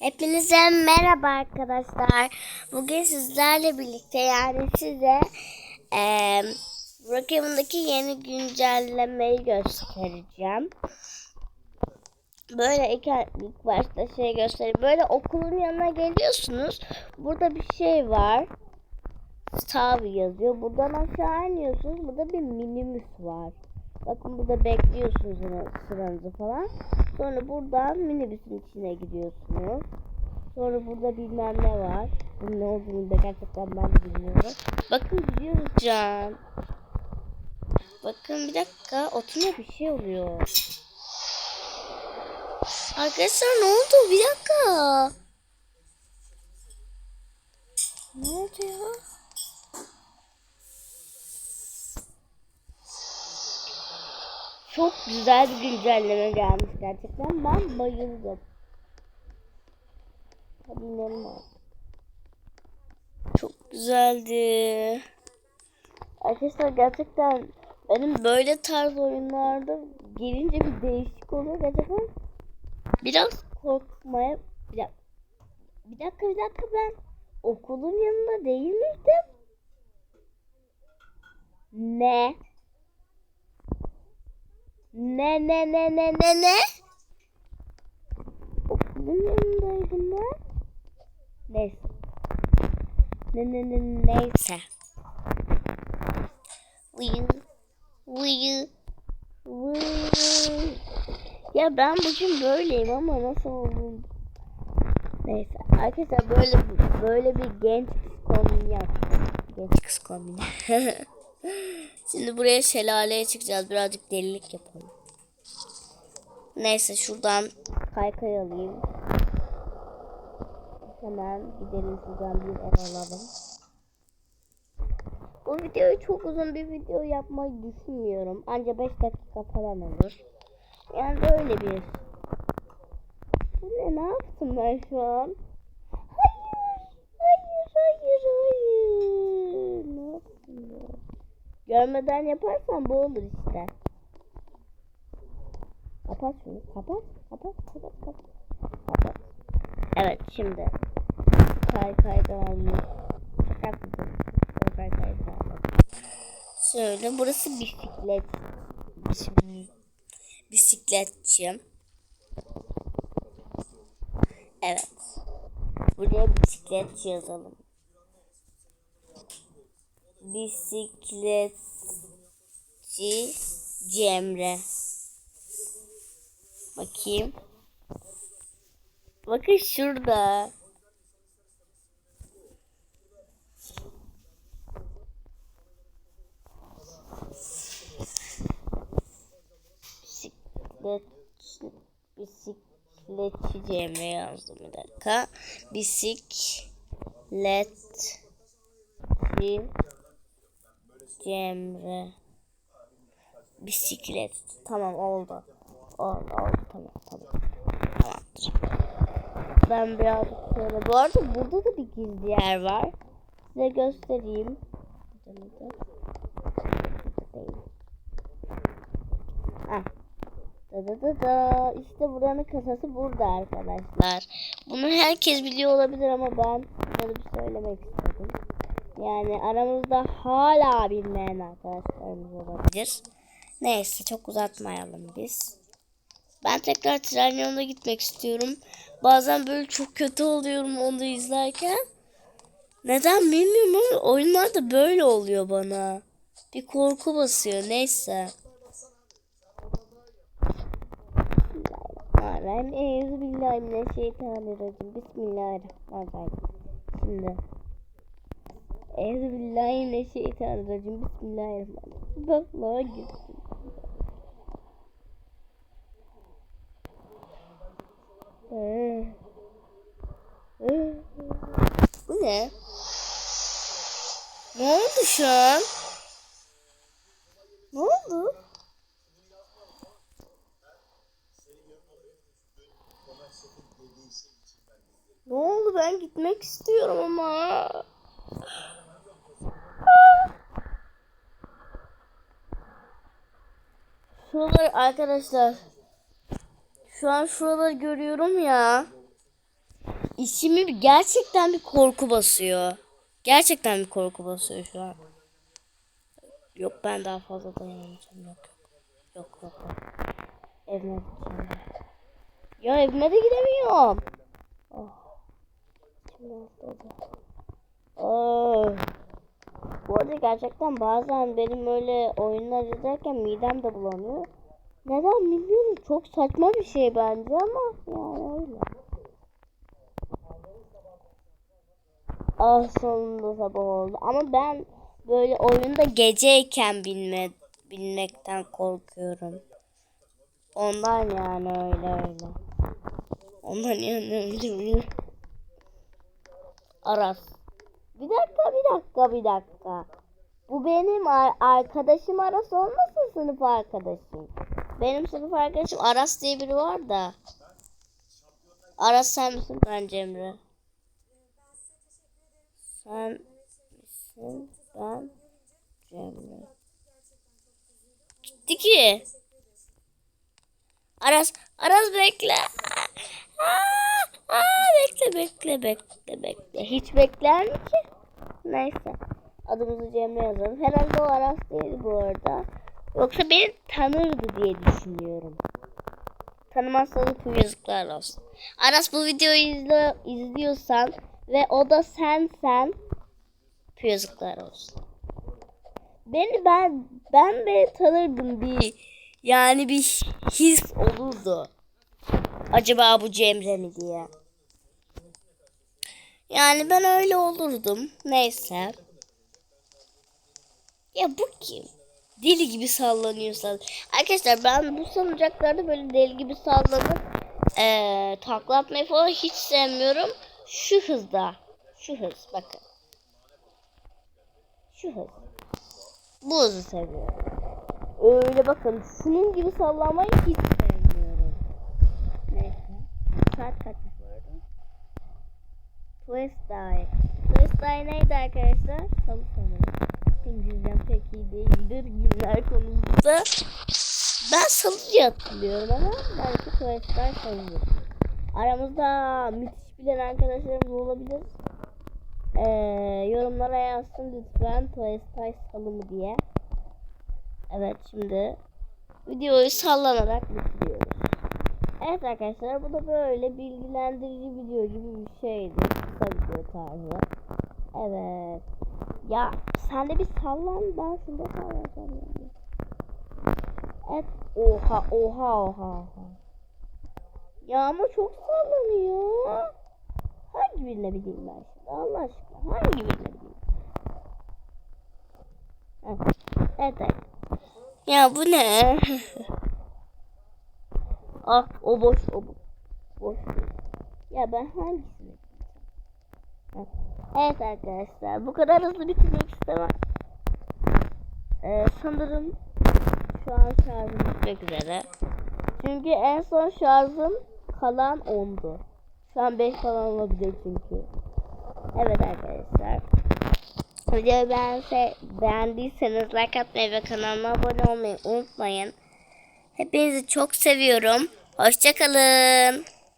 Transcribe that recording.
Hepinize merhaba arkadaşlar. Bugün sizlerle birlikte yani size eee Brookhaven'daki yeni güncellemeyi göstereceğim. Böyle ilk, ilk başta şey göstereyim. Böyle okulun yanına geliyorsunuz. Burada bir şey var. Stav yazıyor. Buradan aşağı iniyorsunuz. Burada bir minibüs var. Bakın burada bekliyorsunuz sıra- sıranızı falan. Sonra buradan minibüsün içine gidiyorsunuz. Sonra burada bilmem ne var. Bunun ne olduğunu da gerçekten ben bilmiyorum. Bakın gidiyoruz Can. Bakın bir dakika. Otuna bir şey oluyor. Arkadaşlar ne oldu? Bir dakika. Ne oldu ya? Çok güzel bir güncelleme gelmiş gerçekten. Ben bayıldım. Hadi inelim. Çok güzeldi. Arkadaşlar gerçekten benim böyle tarz oyunlarda gelince bir değişik oluyor. Gerçekten biraz korkmaya... Bir dakika, bir dakika, bir dakika ben okulun yanında değil miydim? Ne? Ne ne ne ne ne ne? Okulun yanındaydım ben. Neyse. Ne ne ne neyse. Uyu. Uyu. Uyu. Ya ben bugün böyleyim ama nasıl oldum? Neyse arkadaşlar böyle böyle bir genç kız kombini yaptım. Genç kız kombini. Şimdi buraya şelaleye çıkacağız. Birazcık delilik yapalım. Neyse şuradan kaykay alayım. Hemen gidelim şuradan bir ev alalım. Bu videoyu çok uzun bir video yapmayı düşünmüyorum. Anca 5 dakika falan olur. Yani böyle bir. Bu ne? Ne yaptım ben şu an? Hayır. Hayır, hayır, hayır. Ne yaptım ya? Görmeden yaparsan bu olur işte. Kapat şunu. Kapat. Kapat. Kapat. Kapat. Kapat. Evet şimdi. Kay kayda almış. Çok güzel. Kay kayda. Şöyle burası bisiklet. Bisikletçi. Evet. Buraya bisikletçi yazalım. Bisikletçi Cemre. Bakayım. Bakın şurada. Bisikletçi, bisikletçi Cemre yazdım bir dakika. Bisikletçi Cemre. Bisiklet. Tamam oldu. Oldu oldu tamam tamam. Tamamdır. Ben birazcık şöyle. Bu arada burada da bir gizli yer var. Size göstereyim. Ah. Da da da da. İşte buranın kasası burada arkadaşlar. Bunu herkes biliyor olabilir ama ben böyle bir söylemek istedim. Yani aramızda hala bilmeyen arkadaşlarımız olabilir. Neyse çok uzatmayalım biz. Ben tekrar tren yoluna gitmek istiyorum. Bazen böyle çok kötü oluyorum onu izlerken. Neden bilmiyorum ama oyunlarda böyle oluyor bana. Bir korku basıyor neyse. Bismillahirrahmanirrahim. Euzubillahimineşşeytanirracim. Bismillahirrahmanirrahim. Şimdi. Euzubillahimineşşeytanirracim. Bismillahirrahmanirrahim. Bakma gitsin. Ee. Ee. Bu ne? Ne oldu şu an? Ne oldu? Ne oldu? Ben gitmek istiyorum ama. Şuraları arkadaşlar. Şu an şuraları görüyorum ya. içimi gerçekten bir korku basıyor. Gerçekten bir korku basıyor şu an. Yok ben daha fazla dayanamayacağım. Yok yok. Yok yok. Evime gideceğim. Ya evime de gidemiyorum. Oh. Oh. Bu arada gerçekten bazen benim öyle oyunlar izlerken midem de bulanıyor. Neden bilmiyorum. Çok saçma bir şey bence ama yani öyle. Ah sonunda sabah oldu. Ama ben böyle oyunda geceyken bilme, bilmekten korkuyorum. Ondan yani öyle öyle. Ondan yani öyle öyle. Aras. Bir dakika bir dakika bir dakika. Bu benim ar- arkadaşım Aras olmasın sınıf arkadaşım. Benim sınıf arkadaşım Aras diye biri var da. Aras sen misin ben Cemre? Sen misin ben Cemre? Gitti ki. Aras, Aras bekle. Aa, aa, bekle bekle bekle bekle. Hiç bekler mi ki? Neyse. Adımızı Cemre yazalım. Herhalde o Aras değil bu arada. Yoksa beni tanırdı diye düşünüyorum. Tanımazsanız yazıklar olsun. Aras bu videoyu izle, izliyorsan ve o da sensen yazıklar olsun. Beni ben ben de tanırdım bir yani bir his olurdu. Acaba bu Cemre mi diye. Yani ben öyle olurdum. Neyse. Ya bu kim? Deli gibi sallanıyorsan. Arkadaşlar ben bu salıncaklarda böyle deli gibi sallanıp eee takla atmayı falan hiç sevmiyorum. Şu hızda. Şu hız bakın. Şu hız. Bu hızı seviyorum. Öyle bakın şunun gibi sallanmayı hiç sevmiyorum. Neyse. Saat kaç bu arada? Tuesday. Tuesday neydi arkadaşlar? Salı sanırım. İngilizcem pek iyi değildir günler konusunda. Ben salı diye hatırlıyorum ama belki Tuesday salıdır. Aramızda müthiş bilen arkadaşlarımız olabilir. Ee, yorumlara yazsın lütfen Tuesday salı diye. Evet şimdi videoyu sallanarak bitiriyoruz. Evet arkadaşlar bu da böyle bilgilendirici video gibi bir şeydi. Kısa video tarzı. Evet. Ya sen de bir sallan ben şurada sallayacağım yani. Evet. Oha oha oha oha. Ya ama çok sallanıyor. Hangi birine bileyim ben şimdi Allah aşkına hangi birine bileyim. Evet. Evet. evet. Ya bu ne? ah o boş o boş. Boş. Ya ben hangisini? Heh. Evet arkadaşlar bu kadar hızlı bitirmek istemem. Ee, sanırım şu an şarjım bitmek üzere. Çünkü en son şarjım kalan 10'du. Şu an 5 falan olabilir çünkü. Evet arkadaşlar. Videoyu beğense, beğendiyseniz like atmayı ve kanalıma abone olmayı unutmayın. Hepinizi çok seviyorum. Hoşçakalın.